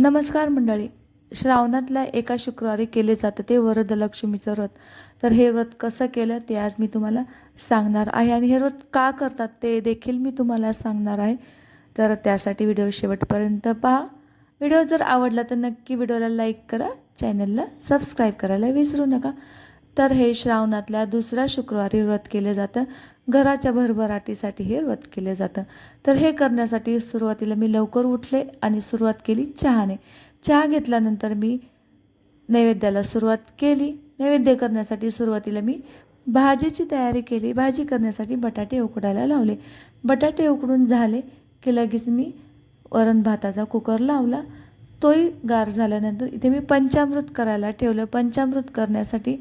नमस्कार मंडळी. श्रावणातल्या एका शुक्रवारी केले जातं ते वरदलक्ष्मीचं व्रत. तर हे व्रत कसं केलं ते आज मी तुम्हाला सांगणार आहे. आणि हे व्रत का करतात ते देखील मी तुम्हाला सांगणार आहे. तर त्यासाठी व्हिडिओ शेवटपर्यंत पहा. व्हिडिओ जर आवडला तर नक्की व्हिडिओला लाईक करा. चॅनलला सबस्क्राईब करायला विसरू नका. तर हे श्रावणातल्या दुसऱ्या शुक्रवारी व्रत केले जातं. घराच्या भरभराटीसाठी हे व्रत केले जातं. तर हे करण्यासाठी सुरुवातीला मी लवकर उठले आणि सुरुवात केली चहाने. चहा घेतल्यानंतर मी नैवेद्याला सुरुवात केली. नैवेद्य करण्यासाठी सुरुवातीला मी भाजीची तयारी केली. भाजी करण्यासाठी बटाटे उकडायला लावले. बटाटे उकडून झाले की लगेच मी वरण भाताचा कुकर लावला. तोही गार झाल्यानंतर इथे मी पंचामृत करायला ठेवलं. पंचामृत करण्यासाठी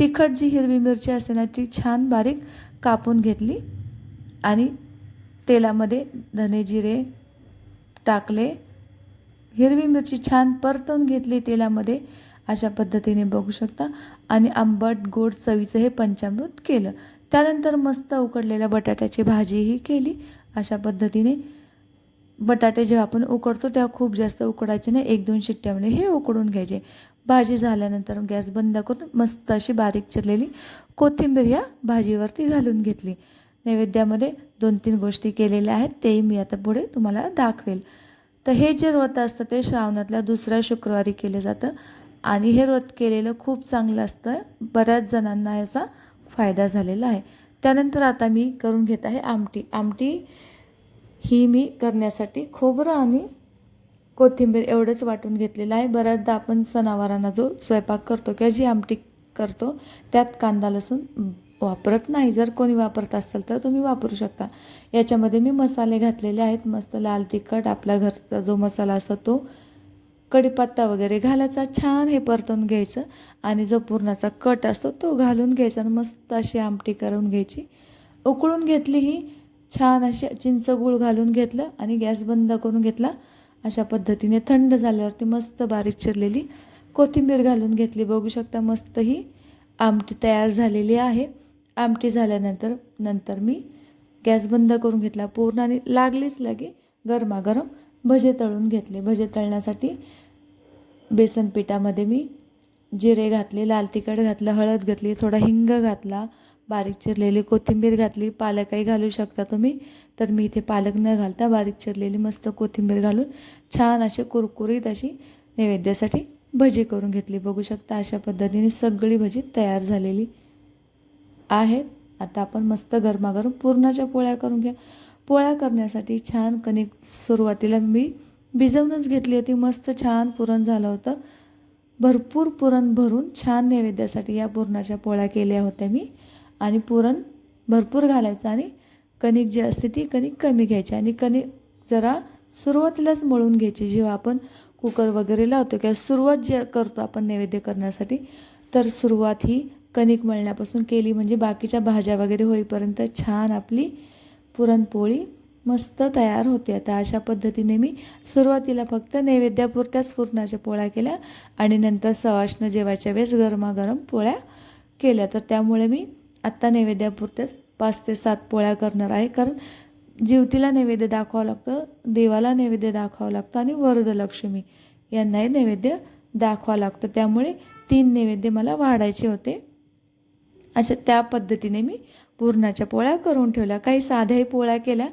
तिखट जी हिरवी मिरची असते ना ती छान बारीक कापून घेतली आणि तेलामध्ये धने जिरे टाकले. हिरवी मिरची छान परतून घेतली तेलामध्ये. अशा पद्धतीने बघू शकता. आणि आंबट गोड चवीचं हे पंचामृत केलं. त्यानंतर मस्त उकडलेल्या बटाट्याची भाजीही केली. अशा पद्धतीने बटाटे जेव्हा आपण उकडतो तेव्हा खूप जास्त उकडायचे नाही. एक दोन शिट्ट्यामध्ये म्हणजे हे उकडून घ्यायचे. भाजी झाल्यानंतर गॅस बंद करून मस्त अशी बारीक चिरलेली कोथिंबीर या भाजीवरती घालून घेतली. नैवेद्यामध्ये दोन तीन गोष्टी केलेल्या आहेत तेही मी आता पुढे तुम्हाला दाखवेल. तर हे जे व्रत असतं ते श्रावणातल्या दुसऱ्या शुक्रवारी केलं जातं. आणि हे व्रत केलेलं खूप चांगलं असतं. बऱ्याच जणांना याचा फायदा झालेला आहे. त्यानंतर आता मी करून घेत आहे आमटी. आमटी ही मी करण्यासाठी खोबरं आणि कोथिंबीर एवढंच वाटून घेतलेलं आहे. बऱ्याचदा आपण सणावारांना जो स्वयंपाक करतो किंवा जी आमटी करतो त्यात कांदा लसूण वापरत नाही. जर कोणी वापरत असेल तर तुम्ही वापरू शकता. याच्यामध्ये मी मसाले घातलेले आहेत. मस्त लाल तिखट आपल्या घरचा जो मसाला असतो तो कढीपत्ता वगैरे घालायचा. छान हे परतून घ्यायचं आणि जो पुरणाचा कट असतो तो घालून घ्यायचा आणि मस्त अशी आमटी करून घ्यायची. उकळून घेतली ही छान अशी चिंच गूळ घालून घेतलं आणि गॅस बंद करून घेतला. अशा पद्धतीने थंड झाल्यावरती मस्त बारीक चिरलेली कोथिंबीर घालून घेतली. बघू शकता मस्त ही आमटी तयार झालेली आहे. आमटी झाल्यानंतर नंतर मी गॅस बंद करून घेतला. पूर्ण आणि लागलीच लागे गरमागरम. भजे तळून घेतले. भजे तळण्यासाठी बेसन पिठामध्ये मी जिरे घातले लाल तिखट घातलं हळद घातली थोडा हिंग घातला बारीक चिरलेली कोथिंबीर घातली पालकही घालू शकता तुम्ही. तर मी इथे पालक न घालता बारीक चिरलेली मस्त कोथिंबीर घालून छान अशी कुरकुरीत अशी नैवेद्यासाठी भजी करून घेतली. बघू शकता अशा पद्धतीने सगळी भजी तयार झालेली आहेत. आता आपण मस्त गरमागरम पुरणाच्या पोळ्या करून घ्या. पोळ्या करण्यासाठी छान कणिक सुरुवातीला मी भिजवूनच घेतली होती. मस्त छान पुरण झालं होतं. भरपूर पुरण भरून छान नैवेद्यासाठी या पुरणाच्या पोळ्या केल्या होत्या मी. आणि पुरण भरपूर घालायचं आणि कणिक जी असते ती कणिक कमी घ्यायची आणि कणिक जरा सुरुवातीलाच मळून घ्यायची. जेव्हा आपण कुकर वगैरे लावतो किंवा सुरुवात जे करतो आपण नैवेद्य करण्यासाठी तर सुरुवात ही कणिक मळण्यापासून केली. म्हणजे बाकीच्या भाज्या वगैरे होईपर्यंत छान आपली पुरणपोळी मस्त तयार होते. आता अशा पद्धतीने मी सुरुवातीला फक्त नैवेद्यापुरत्याच पुरणाच्या पोळ्या केल्या आणि नंतर सवाष्ण जेवायच्या वेळेस गरमागरम पोळ्या केल्या. तर त्यामुळे मी आत्ता नैवेद्यापुरत्याच पाच ते सात पोळ्या करणार आहे. कारण जीवतीला नैवेद्य दाखवावं लागतं देवाला नैवेद्य दाखवावं लागतं आणि वरदलक्ष्मी यांनाही नैवेद्य दाखवावं लागतं. त्यामुळे तीन नैवेद्य मला वाढायचे होते. अशा त्या पद्धतीने मी पुरणाच्या पोळ्या करून ठेवल्या. काही साध्याही पोळ्या केल्या.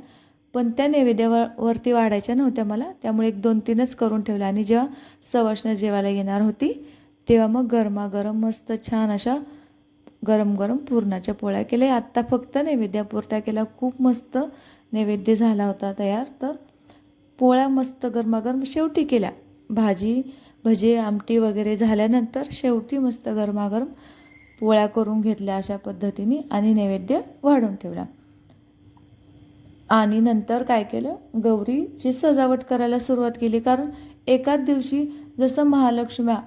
पण त्या नैवेद्यावर वरती वाढायच्या नव्हत्या मला. त्यामुळे एक दोन तीनच करून ठेवल्या आणि जेव्हा सवाष्ण जेवायला येणार होती तेव्हा मग गरमागरम मस्त छान अशा गरम गरम पुरणाच्या पोळ्या केल्या. आत्ता फक्त नैवेद्यापुरत्या केल्या. खूप मस्त नैवेद्य झाला होता तयार. तर पोळ्या मस्त गरमागरम शेवटी केल्या. भाजी भजे आमटी वगैरे झाल्यानंतर शेवटी मस्त गरमागरम पोळ्या करून घेतल्या अशा पद्धतीने आणि नैवेद्य वाढून ठेवला. आणि नंतर काय केलं? गौरीची सजावट करायला सुरुवात केली. कारण एकाच दिवशी जसं महालक्ष्म्या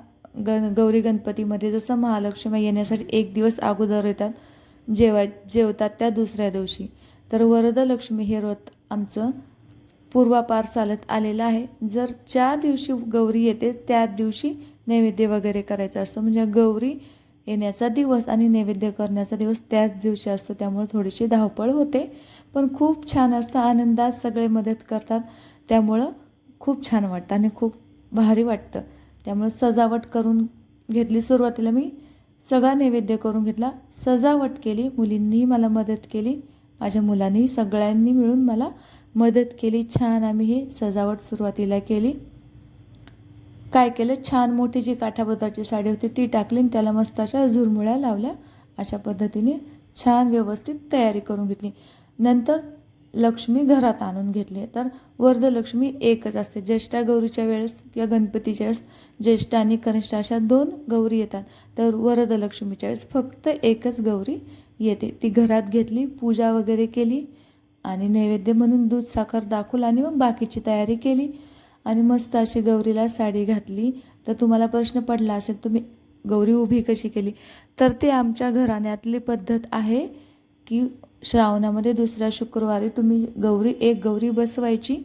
गण गौरी गणपतीमध्ये जसं महालक्ष्म्या येण्यासाठी एक दिवस अगोदर येतात जेवाय जेवतात त्या दुसऱ्या दिवशी. तर वरदलक्ष्मी हे व्रत आमचं पूर्वापार चालत आलेलं आहे. जर ज्या दिवशी गौरी येते त्या दिवशी नैवेद्य वगैरे करायचा असतो. म्हणजे गौरी येण्याचा दिवस आणि नैवेद्य करण्याचा दिवस त्याच दिवशी असतो त्यामुळे थोडीशी धावपळ होते. पण खूप छान असतं आनंदात सगळे मदत करतात. त्यामुळं खूप छान वाटतं आणि खूप भारी वाटतं. त्यामुळं सजावट करून घेतली सुरुवातीला मी सगळा नैवेद्य करून घेतला. सजावट केली मुलींनीही मला मदत केली माझ्या मुलांनी सगळ्यांनी मिळून मला मदत केली. छान आम्ही हे सजावट सुरुवातीला केली. काय केलं? छान मोठी जी काठाबोताची साडी होती ती टाकली आणि त्याला मस्त अशा झुरमुळ्या लावल्या. अशा पद्धतीने छान व्यवस्थित तयारी करून घेतली. नंतर लक्ष्मी घरात आणून घेतली. तर वरदलक्ष्मी एकच असते. ज्येष्ठा गौरीच्या वेळेस किंवा गणपतीच्या वेळेस ज्येष्ठ आणि कनिष्ठ अशा दोन गौरी येतात. तर वरदलक्ष्मीच्या वेळेस फक्त एकच गौरी येते. ती घरात घेतली पूजा वगैरे केली आणि नैवेद्य म्हणून दूध साखर दाखवलं आणि मग बाकीची तयारी केली. आणि मस्त अशी गौरीला साडी घातली. तर तुम्हाला प्रश्न पडला असेल तुम्ही गौरी उभी कशी केली? तर ते आमच्या घराण्यातली पद्धत आहे की श्रावणामध्ये दुसऱ्या शुक्रवारी तुम्ही गौरी एक गौरी बसवायची.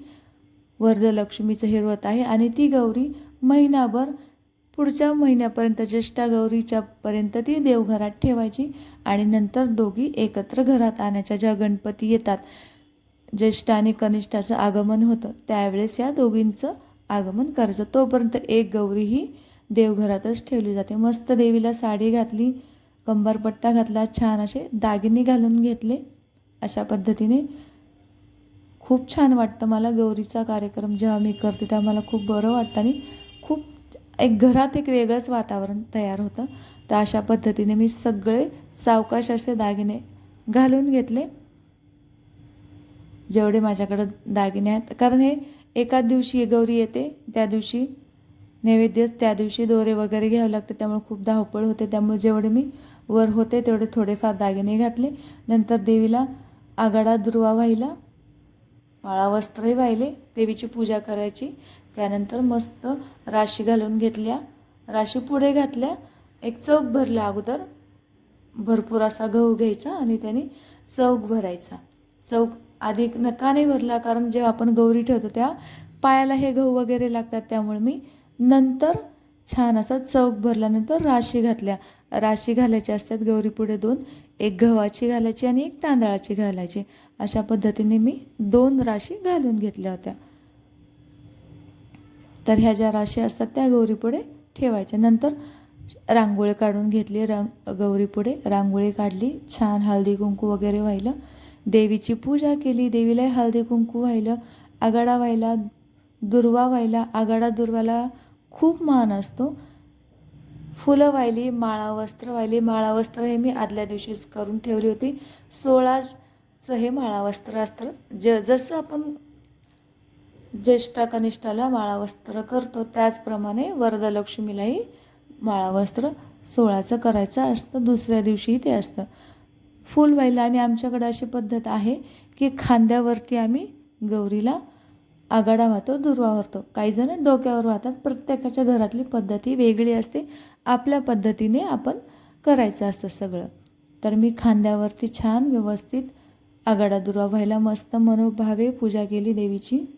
वरदलक्ष्मीचं हे व्रत आहे आणि ती गौरी महिनाभर पुढच्या महिन्यापर्यंत ज्येष्ठा गौरीच्या पर्यंत ती देवघरात ठेवायची आणि नंतर दोघी एकत्र घरात आणायच्या ज्या गणपती येतात. ज्येष्ठ आणि कनिष्ठाचं आगमन होतं. त्यावेळेस या दोघींचं आगमन करायचं. तोपर्यंत एक गौरी ही देवघरातच ठेवली जाते. मस्त देवीला साडी घातली कंबरपट्टा घातला छान असे दागिने घालून घेतले. अशा पद्धतीने खूप छान वाटतं मला गौरीचा कार्यक्रम जेव्हा मी करते तेव्हा मला खूप बरं वाटतं आणि खूप एक घरात एक वेगळंच वातावरण तयार होतं. तर अशा पद्धतीने मी सगळे सावकाश असे दागिने घालून घेतले. जेवढे माझ्याकडं दागिने आहेत. कारण हे एकाच दिवशी गौरी येते त्या दिवशी नैवेद्य त्या दिवशी दोरे वगैरे घ्यावं लागते. त्यामुळे खूप धावपळ होते. त्यामुळे जेवढे मी वर होते तेवढे थोडेफार दागिने घातले. नंतर देवीला आगाडा दुर्वा वाहिला माळा वस्त्रही वाहिले. देवीची पूजा करायची. त्यानंतर मस्त राशी घालून घेतल्या. राशी पुढे घातल्या. एक चौक भरला अगोदर. भरपूर असा गहू घ्यायचा आणि त्याने चौक भरायचा. चौक आधी नका नाही भरला कारण जेव्हा आपण गौरी ठेवतो तेव्हा पायाला हे गहू वगैरे लागतात त्यामुळे मी नंतर छान असा चौक भरल्यानंतर राशी घातल्या. राशी घालायच्या असतात गौरीपुढे दोन एक गव्हाची घालायची आणि एक तांदळाची घालायची. अशा पद्धतीने मी दोन राशी घालून घेतल्या होत्या. तर ह्या ज्या राशी असतात त्या गौरीपुढे ठेवायच्या. नंतर रांगोळी काढून घेतली रंग गौरीपुढे रांगोळी काढली छान हळदी कुंकू वगैरे वाहिलं. देवीची पूजा केली. देवीलाही हळदी कुंकू व्हायला आगाडा व्हायला दुर्वा व्हायला. आगाडा दुर्वाला खूप मान असतो. फुलं वाहिली माळा वस्त्र वाहिली माळा वस्त्र हे मी आदल्या दिवशीच करून ठेवली होती. सोळाचं हे माळा वस्त्र असतं. ज जसं आपण ज्येष्ठा कनिष्ठाला माळा वस्त्र करतो त्याचप्रमाणे वरदलक्ष्मीलाही माळा वस्त्र सोळाचं करायचं असतं. दुसऱ्या दिवशीही ते असतं. फुल व्हायला आणि आमच्याकडं अशी पद्धत आहे की खांद्यावरती आम्ही गौरीला आगाडा वाहतो दुर्वा वाहतो. काही जण डोक्यावर वाहतात. प्रत्येकाच्या घरातली पद्धती वेगळी असते. आपल्या पद्धतीने आपण करायचं असतं सगळं. तर मी खांद्यावरती छान व्यवस्थित आगाडा दुर्वा व्हायला मस्त मनोभावे पूजा केली देवीची.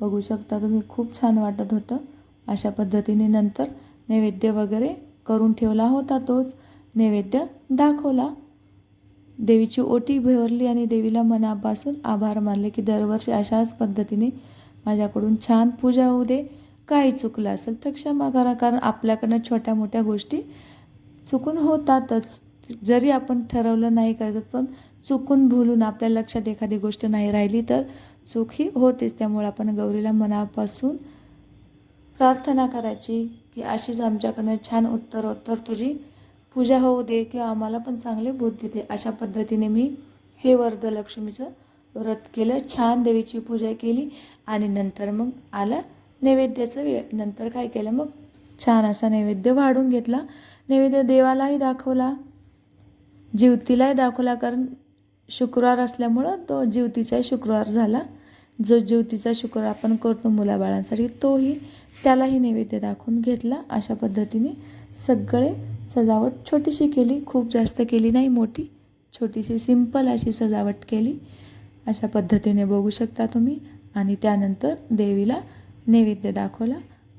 बघू शकता तुम्ही खूप छान वाटत होतं. अशा पद्धतीने नंतर नैवेद्य वगैरे करून ठेवला होता तोच. नैवेद्य दाखवला. देवीची ओटी भरली आणि देवीला मनापासून आभार मानले की दरवर्षी अशाच पद्धतीने माझ्याकडून छान पूजा होऊ दे. काही चुकलं असेल तर क्षमा करा कारण आपल्याकडनं छोट्या मोठ्या गोष्टी चुकून होतातच. जरी आपण ठरवलं नाही करत पण चुकून भुलून आपल्या लक्षात एखादी गोष्ट नाही राहिली तर चूक ही होतेच. त्यामुळे आपण गौरीला मनापासून प्रार्थना करायची की अशीच आमच्याकडनं छान उत्तरोत्तर तुझी पूजा होऊ दे किंवा आम्हाला पण चांगले बुद्धी दे अशा पद्धतीने मी हे वरदलक्ष्मीचं व्रत केलं. छान देवीची पूजा केली आणि नंतर मग आला नैवेद्याचं वेळ. नंतर काय केलं? मग छान असा नैवेद्य वाढून घेतला. नैवेद्य देवालाही दाखवला. जीवतीलाही दाखवला कारण शुक्रवार असल्यामुळं तो जीवतीचाही शुक्रवार झाला. जो जीवतीचा शुक्रवार आपण करतो मुलाबाळांसाठी तोही त्यालाही नैवेद्य दाखवून घेतला. अशा पद्धतीने सगळे सजावट छोटीशी केली खूप जास्त केली नाही मोठी. छोटीशी सिंपल अशी सजावट केली. अशा पद्धतीने बघू शकता तुम्ही. आणि त्यानंतर देवीला नैवेद्य दाखवला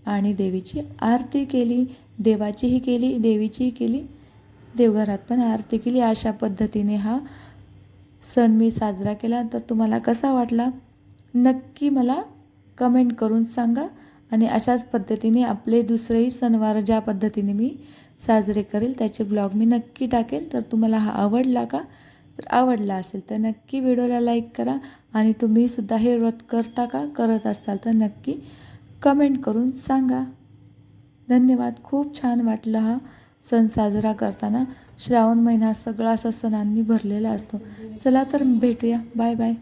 आणि देवीची आरती केली. देवाचीही केली देवीचीही केली. देवघरात पण आरती केली. अशा पद्धतीने हा सण मी साजरा केला. तर तुम्हाला कसा वाटला? नक्की मला कमेंट करून सांगा. आणि अशाच पद्धतीने आपले दुसरेही सणवार ज्या पद्धतीने मी साजरे करेल त्याचे ब्लॉग मी नक्की टाकेल. तर तुम्हाला हा आवडला का? तर आवडला असेल तर नक्की व्हिडिओला लाईक करा आणि तुम्हीसुद्धा हे व्रत करता का करत असाल तर नक्की कमेंट करून सांगा. धन्यवाद. खूप छान वाटलं हा सण साजरा करताना. श्रावण महिना सगळा असा सणांनी भरलेला असतो. चला तर भेटूया. Bye bye.